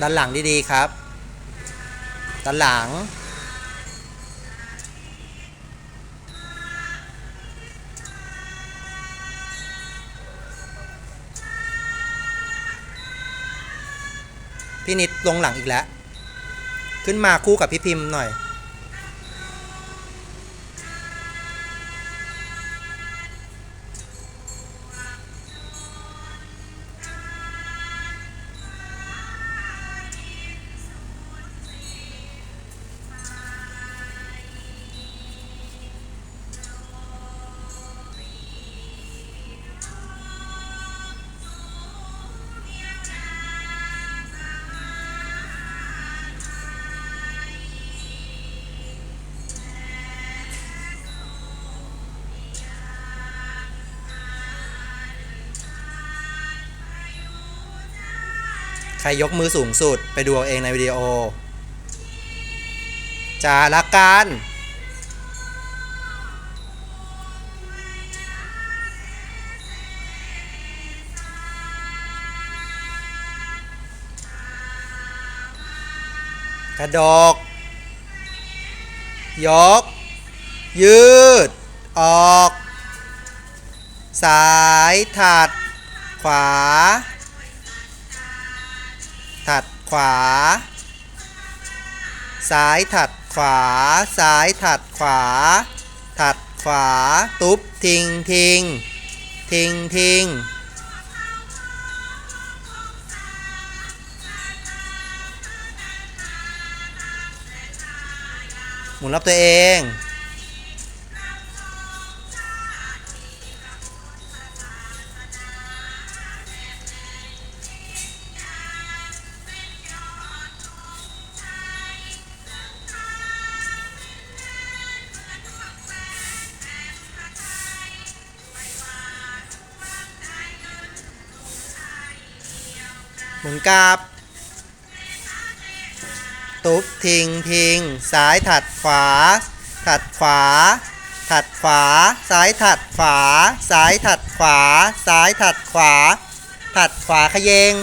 ด้านหลังดีๆครับ ด้านหลัง พี่นิดลงหลังอีกแล้ว ขึ้นมาคู่กับพี่พิมพ์หน่อย ใครยกมือสูงสุดไปดูเอาเองในวิดีโอจาละกันกระดก ยก ยืด ออกสายถัด ขวา ถัดขวา ซ้ายถัดขวา ซ้ายถัดขวา ถัดขวา ตุ๊บทิ้งทิ้งทิ้งทิ้งหมุนรอบตัวเอง หมุนกลับ ตุ๊บทิ้งทิ้งซ้ายถัดขวา ถัดขวา ถัดขวา ซ้ายถัดขวา ซ้ายถัดขวา ซ้ายถัดขวา ถัดขวาขยเยง